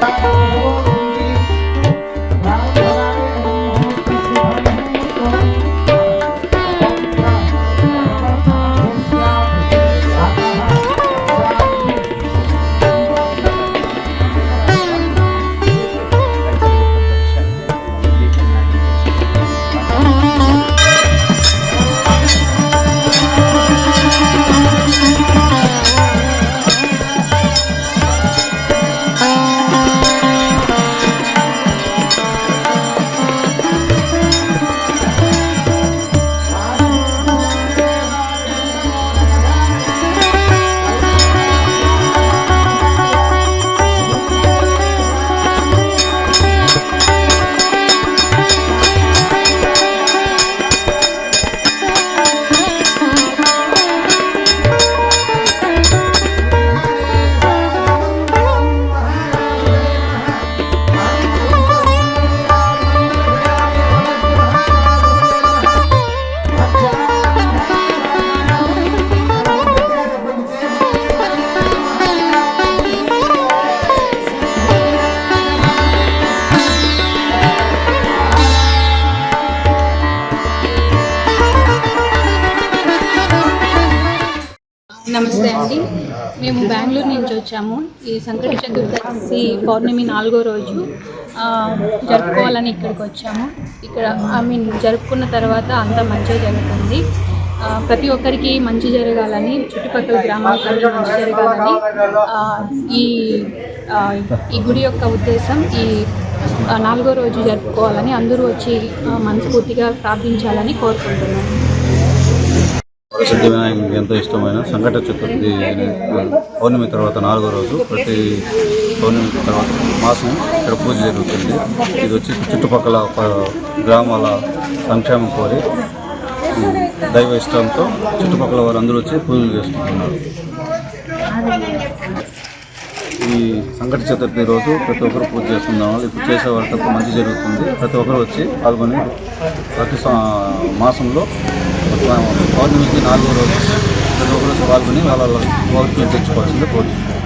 般 నమస్తే అండి. మేము బెంగళూరు నుంచి వచ్చాము. ఈ సంకట చతుర్దశి పౌర్ణమి నాలుగో రోజు జరుపుకోవాలని ఇక్కడికి వచ్చాము. ఇక్కడ ఐ మీన్ జరుపుకున్న తర్వాత అంతా మంచిగా జరుగుతుంది. ప్రతి ఒక్కరికి మంచి జరగాలని చుట్టుపక్కల గ్రామాలకి మంచి జరగాలని ఈ ఈ గుడి యొక్క ఉద్దేశం ఈ నాలుగో రోజు జరుపుకోవాలని అందరూ వచ్చి మనస్ఫూర్తిగా ప్రార్థించాలని కోరుకుంటున్నాను సిద్ధి వినాయకునికి ఎంతో ఇష్టమైన సంకట చతుర్థి పౌర్ణమి తర్వాత నాలుగో రోజు ప్రతి పౌర్ణమి తర్వాత మాసం ఇక్కడ పూజ జరుగుతుంది. ఇది వచ్చి చుట్టుపక్కల గ్రామాల సంక్షేమం కోరి దైవ ఇష్టంతో చుట్టుపక్కల వారు అందరూ వచ్చి పూజలు చేసుకుంటున్నారు. ఈ సంకట చతుర్థి రోజు ప్రతి ఒక్కరు పూజ చేసుకుందాం. ఇప్పుడు చేసే వరకు మంచి జరుగుతుంది. ప్రతి ఒక్కరు వచ్చి పాల్గొని ప్రతి సా- మాసంలో పౌర్ణమికి నాలుగో రోజు ప్రతి ఒక్కరు వచ్చి పాల్గొని వాళ్ళ వాళ్ళ కోరికలు తెచ్చుకోవాల్సింది కోరుతున్నాను